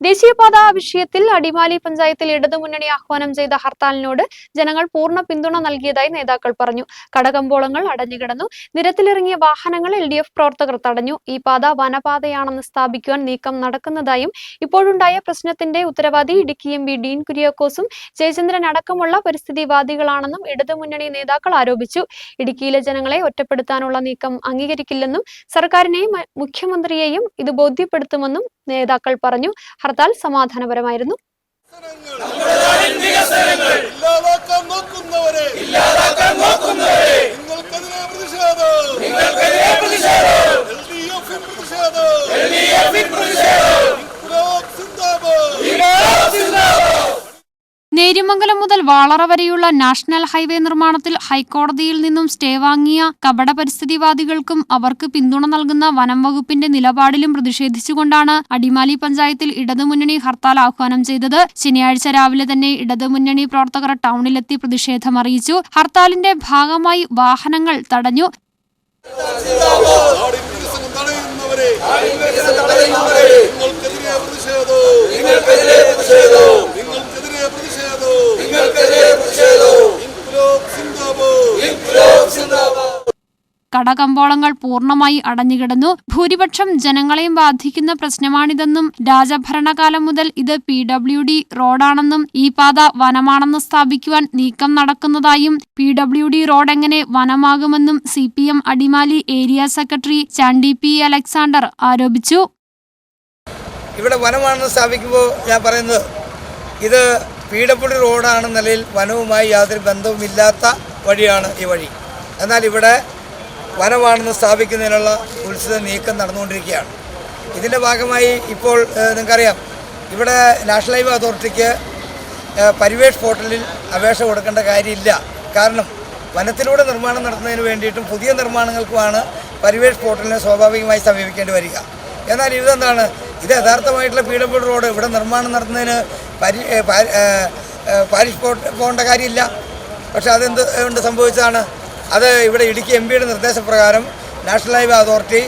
ദേശീയപാത വിഷയത്തിൽ അടിമാലി പഞ്ചായത്തിൽ ഇടതുമുന്നണി ആഹ്വാനം ചെയ്ത ഹർത്താലിനോട് ജനങ്ങൾ പൂർണ പിന്തുണ നൽകിയതായി നേതാക്കൾ പറഞ്ഞു. കടകമ്പോളങ്ങൾ അടഞ്ഞുകിടന്നു. നിരത്തിലിറങ്ങിയ വാഹനങ്ങൾ എൽ ഡി എഫ് പ്രവർത്തകർ തടഞ്ഞു. ഈ പാത വനപാതയാണെന്ന് സ്ഥാപിക്കുവാൻ നീക്കം നടക്കുന്നതായും ഇപ്പോഴുണ്ടായ പ്രശ്നത്തിന്റെ ഉത്തരവാദി ഇടുക്കി എം പി ഡീൻ കുര്യാക്കോസും ജയചന്ദ്രൻ അടക്കമുള്ള പരിസ്ഥിതിവാദികളാണെന്നും ഇടതുമുന്നണി നേതാക്കൾ ആരോപിച്ചു. ഇടുക്കിയിലെ ജനങ്ങളെ ഒറ്റപ്പെടുത്താനുള്ള നീക്കം അംഗീകരിക്കില്ലെന്നും സർക്കാരിനെയും മുഖ്യമന്ത്രിയെയും ഇത് ബോധ്യപ്പെടുത്തുമെന്നും നേതാക്കൾ പറഞ്ഞു. ഹർത്താൽ സമാധാനപരമായിരുന്നു. ഇല്ലാതാക്കാൻ നോക്കുന്നവരെ. ഇല്ലാതാക്കാൻ നോക്കുന്നവരെ നിങ്ങൾക്കെതിരെ പ്രതിഷേധം നിങ്ങൾക്കെതിരെ പ്രതിഷേധം എൽഡിഎഫിൻ പ്രതിഷേധം എൽഡിഎഫിൻ പ്രതിഷേധം ഇൻക്ലാബ് സിന്ദാബാദ് നേര്യമംഗലം മുതൽ വാളറ വരെയുള്ള നാഷണൽ ഹൈവേ നിർമ്മാണത്തിൽ ഹൈക്കോടതിയിൽ നിന്നും സ്റ്റേ വാങ്ങിയ കപട പരിസ്ഥിതിവാദികൾക്കും അവർക്ക് പിന്തുണ നൽകുന്ന വനം വകുപ്പിന്റെ നിലപാടിലും പ്രതിഷേധിച്ചുകൊണ്ടാണ് അടിമാലി പഞ്ചായത്തിൽ ഇടതുമുന്നണി ഹർത്താൽ ആഹ്വാനം ചെയ്തത്. ശനിയാഴ്ച രാവിലെ തന്നെ ഇടതുമുന്നണി പ്രവർത്തകർ ടൗണിലെത്തി പ്രതിഷേധം അറിയിച്ചു. ഹർത്താലിന്റെ ഭാഗമായി വാഹനങ്ങൾ തടഞ്ഞു. കടകമ്പോളങ്ങൾ പൂർണമായി അടഞ്ഞുകിടന്നു. ഭൂരിപക്ഷം ജനങ്ങളെയും ബാധിക്കുന്ന പ്രശ്നമാണിതെന്നും രാജഭരണകാലം മുതൽ ഇത് പി ഡബ്ല്യു ഡി റോഡാണെന്നും ഈ പാത വനമാണെന്ന് സ്ഥാപിക്കുവാൻ നീക്കം നടക്കുന്നതായും പി ഡബ്ല്യു ഡി റോഡ് എങ്ങനെ വനമാകുമെന്നും C P M Adimali area secretary Chandy P Alexander ആരോപിച്ചു. ഇവിടെ വനമാണെന്ന് സ്ഥാപിക്കുമ്പോൾ ഞാൻ പറയുന്നത് ഇത് പി ഡബ്ല്യു റോഡാണെന്ന നിലയിൽ വനവുമായി യാതൊരു ബന്ധവുമില്ലാത്ത വഴിയാണ് ഈ വഴി. എന്നാൽ ഇവിടെ വനമാണെന്ന് സ്ഥാപിക്കുന്നതിനുള്ള ഉത്സവ നീക്കം നടന്നുകൊണ്ടിരിക്കുകയാണ്. ഇതിന്റെ ഭാഗമായി ഇപ്പോൾ നിങ്ങൾക്കറിയാം ഇവിടെ നാഷണൽ ഹൈവേ അതോറിറ്റിക്ക് പരിവേഷ് പോർട്ടലിൽ അപേക്ഷ കൊടുക്കേണ്ട കാര്യമില്ല. കാരണം വനത്തിലൂടെ നിർമ്മാണം നടത്തുന്നതിന് വേണ്ടിയിട്ടും പുതിയ നിർമ്മാണങ്ങൾക്കുമാണ് പരിവേഷ് പോർട്ടലിനെ സ്വാഭാവികമായി സമീപിക്കേണ്ടി വരിക. എന്നാൽ ഇതെന്താണ്? ഇത് യഥാർത്ഥമായിട്ടുള്ള പി റോഡ് ഇവിടെ നിർമ്മാണം നടത്തുന്നതിന് പരി പാരിഷ് പോകേണ്ട കാര്യമില്ല. പക്ഷേ അതെന്ത് കൊണ്ട് സംഭവിച്ചതാണ്? അത് ഇവിടെ ഇടുക്കി എം പിയുടെ നിർദ്ദേശപ്രകാരം നാഷണൽ ഹൈവേ അതോറിറ്റി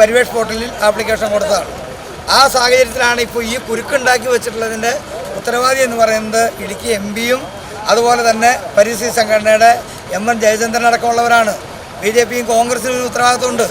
പരിവേഷ് പോർട്ടലിൽ ആപ്ലിക്കേഷൻ കൊടുത്തതാണ്. ആ സാഹചര്യത്തിലാണ് ഇപ്പോൾ ഈ കുരുക്കുണ്ടാക്കി വെച്ചിട്ടുള്ളതിന്റെ ഉത്തരവാദി എന്ന് പറയുന്നത് ഇടുക്കി എം പിയും അതുപോലെ തന്നെ പരിസ്ഥിതി സംഘടനയുടെ എം എൻ ജയചന്ദ്രൻ അടക്കമുള്ളവരാണ്. ബി ജെ പിയും കോൺഗ്രസിനും ഉത്തരവാദിത്വമുണ്ട്.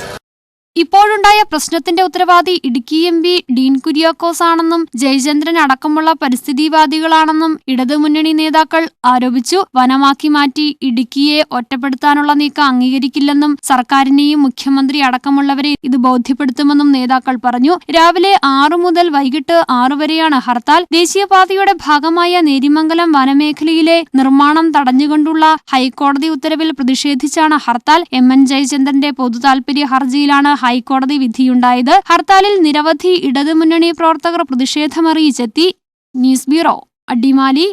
ഇപ്പോഴുണ്ടായ പ്രശ്നത്തിന്റെ ഉത്തരവാദി Idukki M P Dean Kuriakose ആണെന്നും ജയചന്ദ്രൻ അടക്കമുള്ള പരിസ്ഥിതിവാദികളാണെന്നും ഇടതുമുന്നണി നേതാക്കൾ ആരോപിച്ചു. വനമാക്കി മാറ്റി ഇടുക്കിയെ ഒറ്റപ്പെടുത്താനുള്ള നീക്കം അംഗീകരിക്കില്ലെന്നും സർക്കാരിനെയും മുഖ്യമന്ത്രി അടക്കമുള്ളവരെ ഇത് ബോധ്യപ്പെടുത്തുമെന്നും നേതാക്കൾ പറഞ്ഞു. രാവിലെ ആറു മുതൽ വൈകിട്ട് ആറു വരെയാണ് ഹർത്താൽ. ദേശീയപാതയുടെ ഭാഗമായ നേരിമംഗലം വനമേഖലയിലെ നിർമ്മാണം തടഞ്ഞുകൊണ്ടുള്ള ഹൈക്കോടതി ഉത്തരവിൽ പ്രതിഷേധിച്ചാണ് ഹർത്താൽ. എം. എൻ. ജയചന്ദ്രന്റെ പൊതുതാൽപര്യ ഹർജിയിലാണ് ഹൈക്കോടതി വിധിയുണ്ടായത് ഹർത്താലിൽ നിരവധി ഇടതുമുന്നണി പ്രവർത്തകർ പ്രതിഷേധമറിയിച്ചെത്തി. News bureau Adimali.